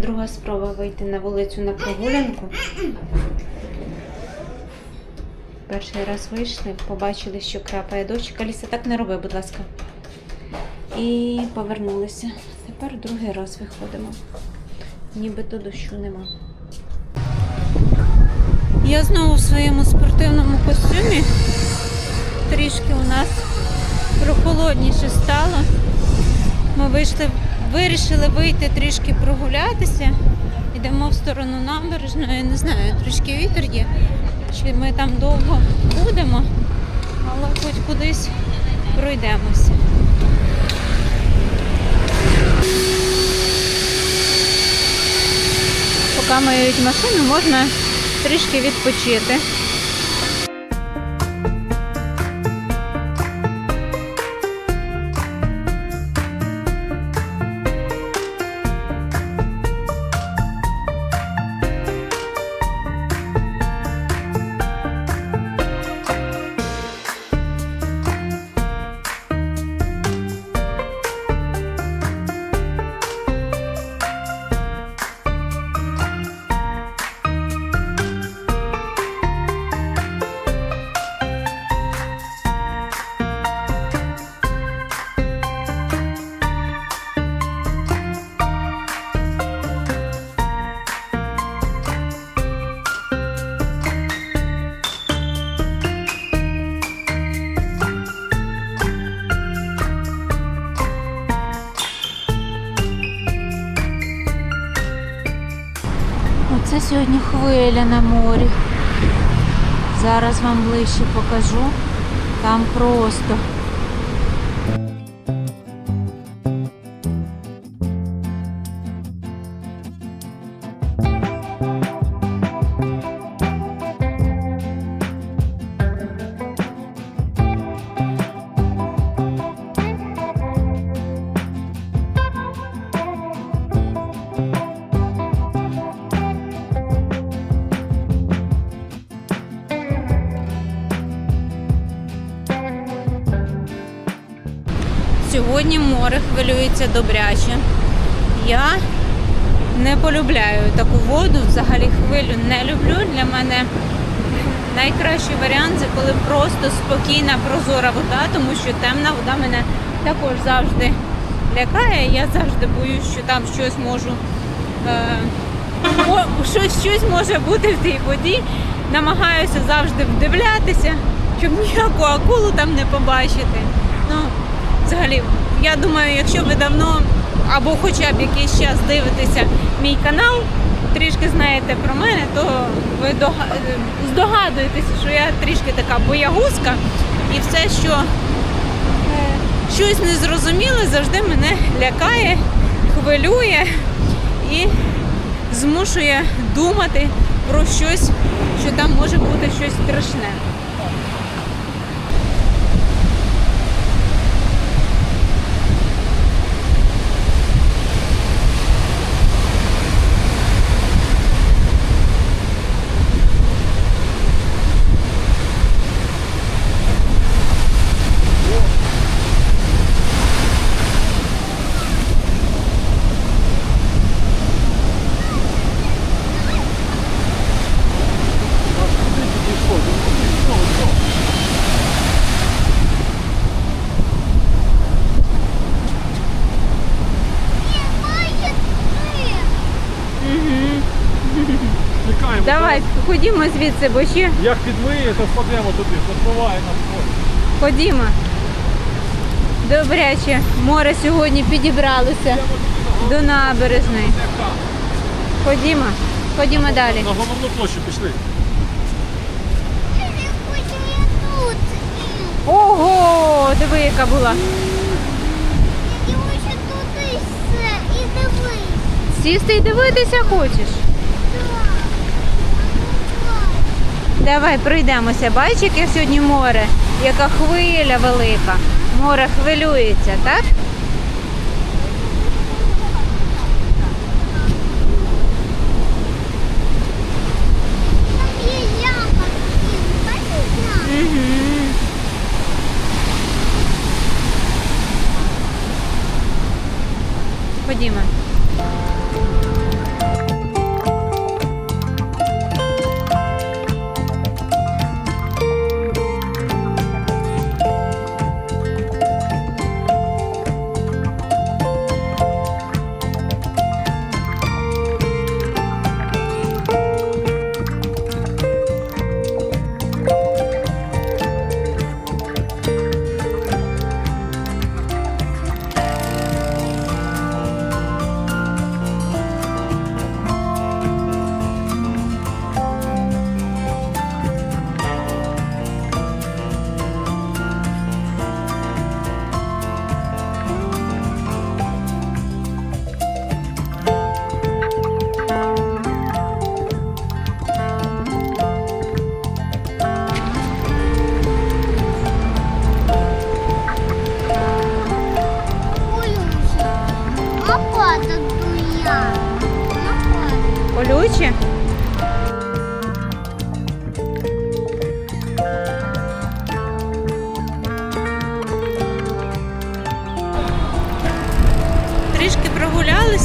Друга спроба вийти на вулицю на прогулянку. Перший раз вийшли, побачили, що крапає дощ. Аліса, так не роби, будь ласка. І повернулися. Тепер другий раз виходимо. Нібито дощу нема. Я знову в своєму спортивному костюмі. Трішки у нас прохолодніше стало. Ми вийшли, вирішили вийти трішки прогулятися. Йдемо в сторону набережної. Не знаю, трішки вітер є. Чи ми там довго будемо, але хоч кудись пройдемося. Поки миють машину, можна трішки відпочити. Сьогодні хвиля на морі. Зараз вам ближче покажу. Там просто. Море хвилюється добряче. Я не полюбляю таку воду, взагалі хвилю не люблю. Для мене найкращий варіант це коли просто спокійна, прозора вода, тому що темна вода мене також завжди лякає. Я завжди боюсь, що там щось можу. Е- щось, щось може бути в тій воді. Намагаюся завжди вдивлятися, щоб ніяку акулу там не побачити. Ну, взагалі, я думаю, якщо ви давно або хоча б якийсь час дивитеся мій канал, трішки знаєте про мене, то ви здогадуєтеся, що я трішки така боягузка, і все, що е, щось незрозуміле, завжди мене лякає, хвилює і змушує думати про щось, що там може бути щось страшне. Чекаємо. Давай, ходімо звідси, бо ще Як підмиє, то впадемо туди, запливає нас море. ходімо. Добряче, море сьогодні підібралося до набережної. Ходімо, ходімо далі. На головну площу пішли. Ого, диви, яка була. Сісти і дивитися хочеш? Давай пройдемося. Бачиш, яке сьогодні море, яка хвиля велика. Море хвилюється, так? Ходімо.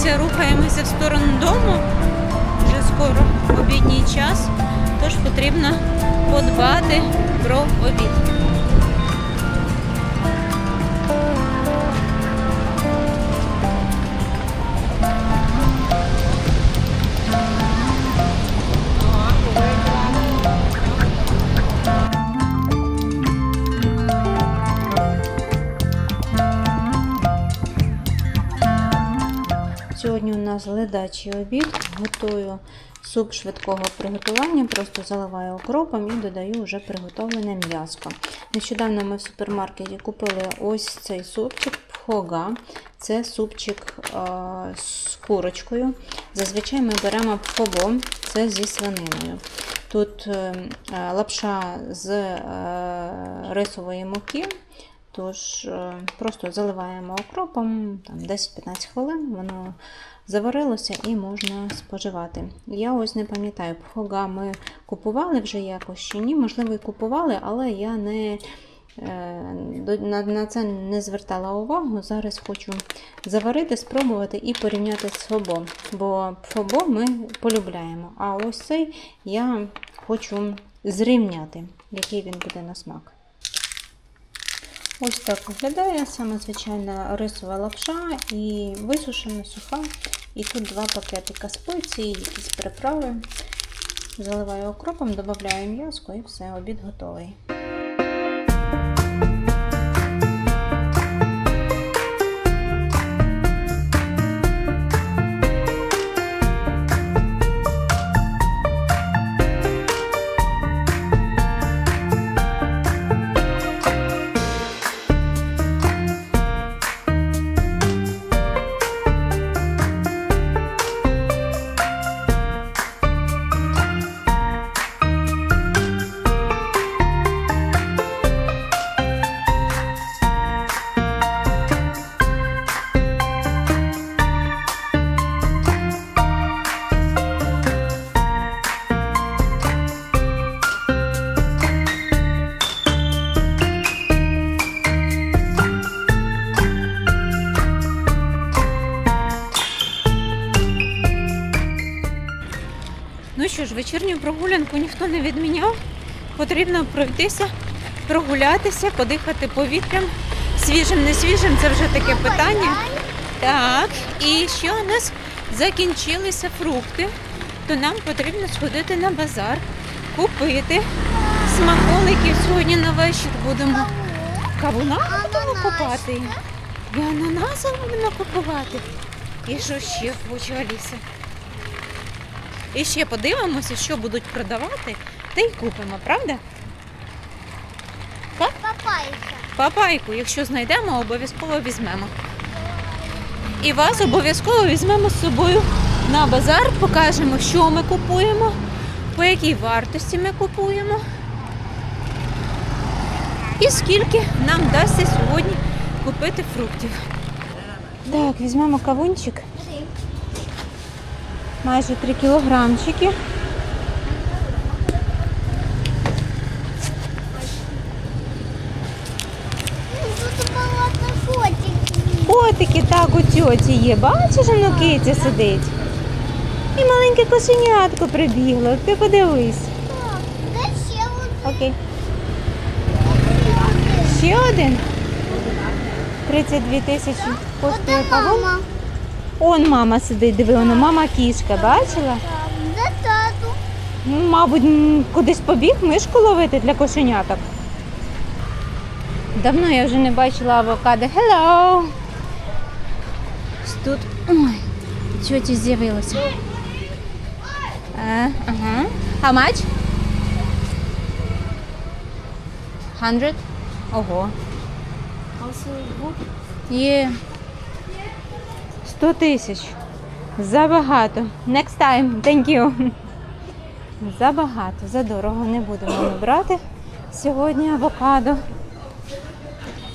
Прогулялися, рухаємося в сторону дому. Вже скоро обідній час, тож потрібно подбати про обід. Сьогодні у нас ледачий обід. Готую суп швидкого приготування, просто заливаю окропом і додаю вже приготовлене м'яско. Нещодавно ми в супермаркеті купили ось цей супчик пхога. Це супчик е, з курочкою. Зазвичай ми беремо пхобо, це зі свининою. Тут е, е, лапша з е, рисової муки. Тож е, просто заливаємо окропом там 10-15 хвилин, воно заварилося і можна споживати. Я ось не пам'ятаю, пхога ми купували вже якось чи ні, можливо, і купували, але я не, е, на це не звертала увагу. Зараз хочу заварити, спробувати і порівняти з фобо. Бо фобо ми полюбляємо. А ось цей я хочу зрівняти, який він буде на смак. Ось так виглядає саме звичайна рисова лапша і висушена суха. І тут два пакетика спеції, якісь приправи. Заливаю окропом, додаю м'язку і все, обід готовий. Прогулянку ніхто не відміняв. Потрібно пройтися, прогулятися, подихати повітрям. Свіжим, не свіжим це вже таке питання. Так, і ще у нас закінчилися фрукти, то нам потрібно сходити на базар, купити смаколиків. Сьогодні на вечір будемо кавуна будемо купати. І ананаси будемо купувати. І що ще хоче Аліса? І ще подивимося, що будуть продавати, та й купимо, правда? Папайка. Папайку, якщо знайдемо, обов'язково візьмемо. І вас обов'язково візьмемо з собою на базар, покажемо, що ми купуємо, по якій вартості ми купуємо. І скільки нам вдасться сьогодні купити фруктів. Так, візьмемо кавунчик. Майже 3 кілограмчики. Котики так у тьоті є. Бачиш, воно киця сидить. І маленьке кошенятко прибігло. Ти подивись. Так, де ще один? Окей. Ще один. 32 тисячі коштує кавун. мама? Он мама сидить, диви, воно мама кішка, бачила? Де тату? Ну, мабуть, кудись побіг мишку ловити для кошеняток. Давно я вже не бачила авокадо. Hello! Тут. Ой, тьоті з'явилося. Е, ага. How much? 100? Ого. Є. 100 тисяч. Забагато. Next time. Thank you. Забагато, задорого не будемо ми брати сьогодні авокадо.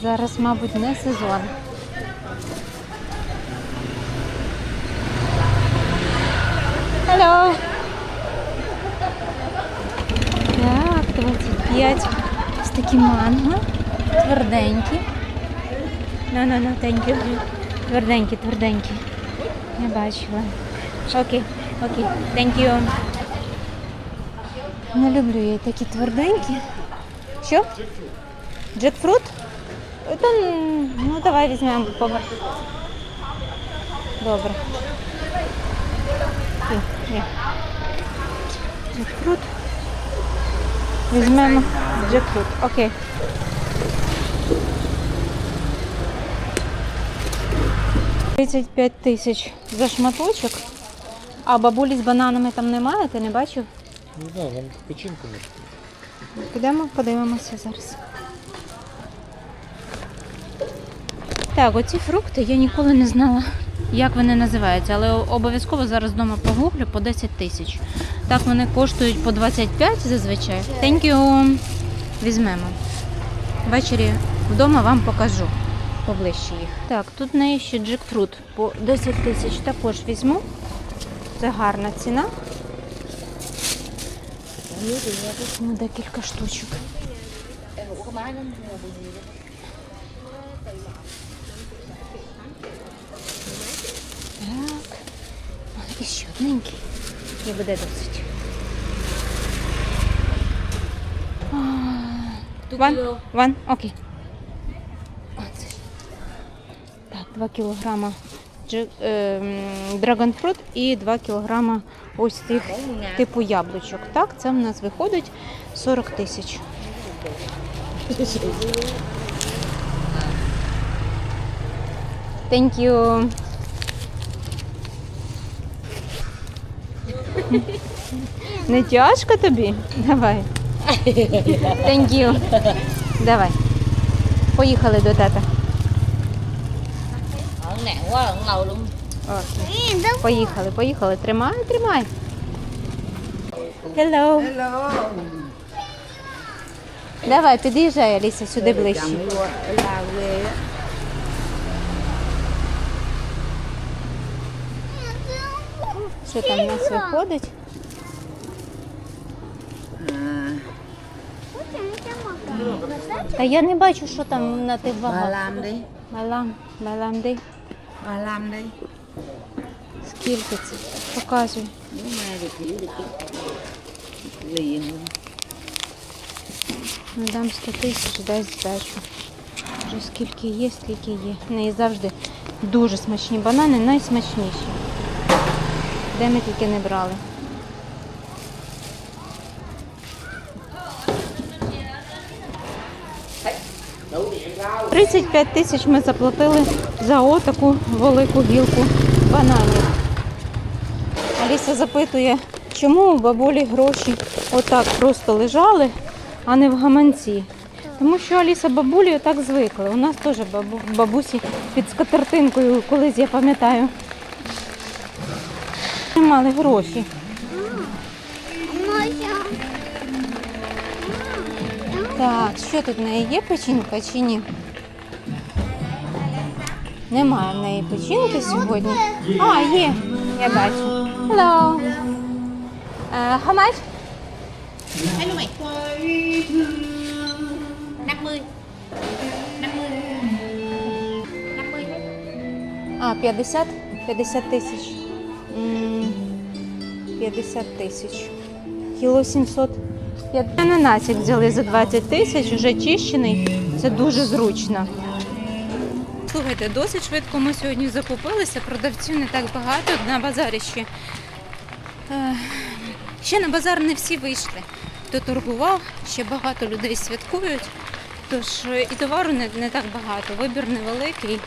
Зараз, мабуть, не сезон. Hello! Так, 25. Ось такі манго. Тверденькі. No, no, no, thank you. Тверденькі, тверденькі. Я бачила. Окей, окей, thank you. Не люблю я такі тверденькі. Що? Джекфрут? Ну давай візьмемо повар. Добре. Джекфрут. Візьмемо джекфрут. Окей. Тридцять п'ять тисяч за шматочок. А бабулі з бананами там немає, ти не бачив? Не знаю, нам печінку не Підемо, подивимося зараз. Так, оці фрукти я ніколи не знала, як вони називаються, але обов'язково зараз вдома погуглю по 10 тисяч. Так вони коштують по 25 зазвичай. Thank you. Візьмемо. Ввечері вдома вам покажу поближче їх. Так, тут в неї ще джекфрут по 10 тисяч також візьму. Це гарна ціна. Візьму декілька штучок. Так. І ще одненький. І буде досить. Ван? Ван? Окей. Оце. Так, 2 кілограма дж- ем, драгонфрут і 2 кілограма ось цих типу яблучок. Так, це в нас виходить 40 тисяч. Thank you. Не тяжко тобі? Давай. Thank you. Давай. Поїхали до тата. О, Поїхали, поїхали. Тримай, тримай. Hello. Давай, під'їжджай, Аліса, сюди ближче. Що там у нас виходить? Та я не бачу, що там на тих вагах. Малам, малам, малам. 35 дай. Скільки це? Показуй. Не дам 100 тисяч, дай здачу. Вже скільки є, скільки є. В неї завжди дуже смачні банани, найсмачніші. Де ми тільки не брали. 35 тисяч ми заплатили за отаку велику гілку бананів. Аліса запитує, чому у бабулі гроші отак просто лежали, а не в гаманці. Тому що Аліса бабулі отак звикли. У нас теж бабусі під скатертинкою, колись я пам'ятаю. Мали гроші. Так, що тут в неї є печінка чи ні? Немає в неї печінки сьогодні. А, є. Я бачу. Hello. Uh, how much? Thấy luôn mày. 50. 50. 50. А, 50? 50 тисяч. М, 50 тисяч. Кіло 700. Ананасик взяли за 20 тисяч, вже чищений. Це дуже зручно. Слухайте, досить швидко ми сьогодні закупилися. Продавців не так багато на базарі ще. Е, Ще на базар не всі вийшли. Хто торгував, ще багато людей святкують. Тож е, і товару не, не так багато, вибір невеликий.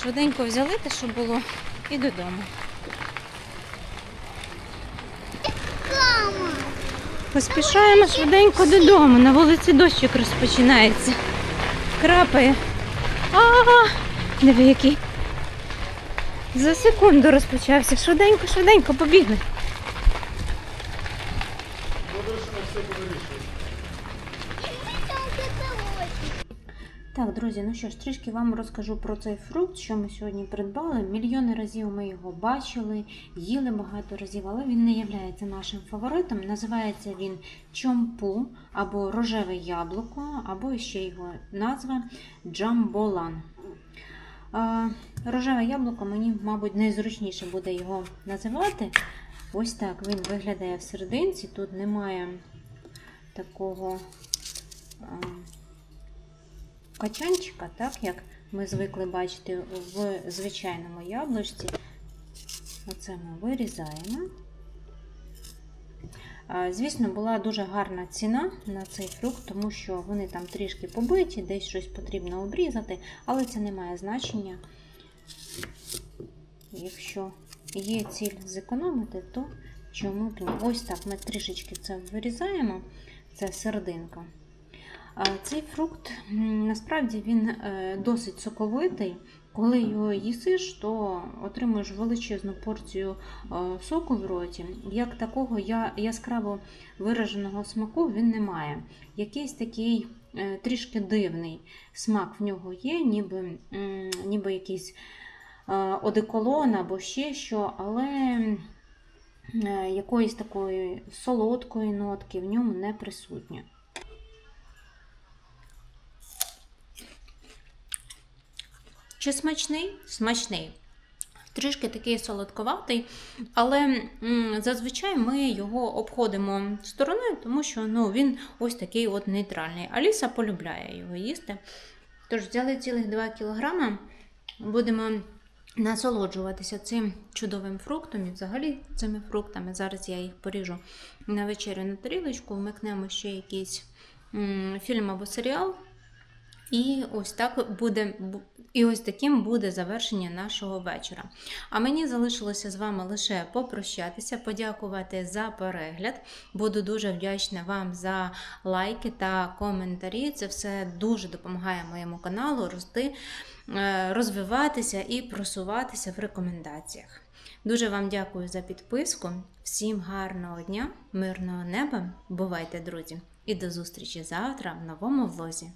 Швиденько взяли те, що було, і додому. Поспішаємо швиденько додому. На вулиці дощик розпочинається. Крапає. А, диви який. За секунду розпочався. Швиденько, швиденько побігли. Так, друзі, ну що ж, трішки вам розкажу про цей фрукт, що ми сьогодні придбали. Мільйони разів ми його бачили, їли багато разів, але він не є нашим фаворитом. Називається він чомпу або рожеве яблуко, або ще його назва джамболан. Рожеве яблуко мені, мабуть, найзручніше буде його називати. Ось так він виглядає в серединці. Тут немає такого качанчика, так як ми звикли бачити в звичайному яблучці. Оце ми вирізаємо. Звісно, була дуже гарна ціна на цей фрукт, тому що вони там трішки побиті, десь щось потрібно обрізати, але це не має значення. Якщо є ціль зекономити, то чому б ні? Ось так ми трішечки це вирізаємо, це серединка. Цей фрукт насправді він е, досить соковитий. Коли його їсиш, то отримуєш величезну порцію е, соку в роті. Як такого яскраво вираженого смаку він не має. Якийсь такий е, трішки дивний смак в нього є, ніби, ніби якийсь одеколон або ще що, але якоїсь такої солодкої нотки в ньому не присутньо. Чи смачний? Смачний. Трішки такий солодковатий, але зазвичай ми його обходимо стороною, тому що ну, він ось такий от нейтральний. Аліса полюбляє його їсти. Тож взяли цілих 2 кг, будемо насолоджуватися цим чудовим фруктом і взагалі цими фруктами. Зараз я їх поріжу на вечерю на тарілочку, вмикнемо ще якийсь м, фільм або серіал. І ось так буде, і ось таким буде завершення нашого вечора. А мені залишилося з вами лише попрощатися, подякувати за перегляд. Буду дуже вдячна вам за лайки та коментарі. Це все дуже допомагає моєму каналу рости, е, розвиватися і просуватися в рекомендаціях. Дуже вам дякую за підписку. Всім гарного дня, мирного неба. Бувайте, друзі! І до зустрічі завтра в новому влозі.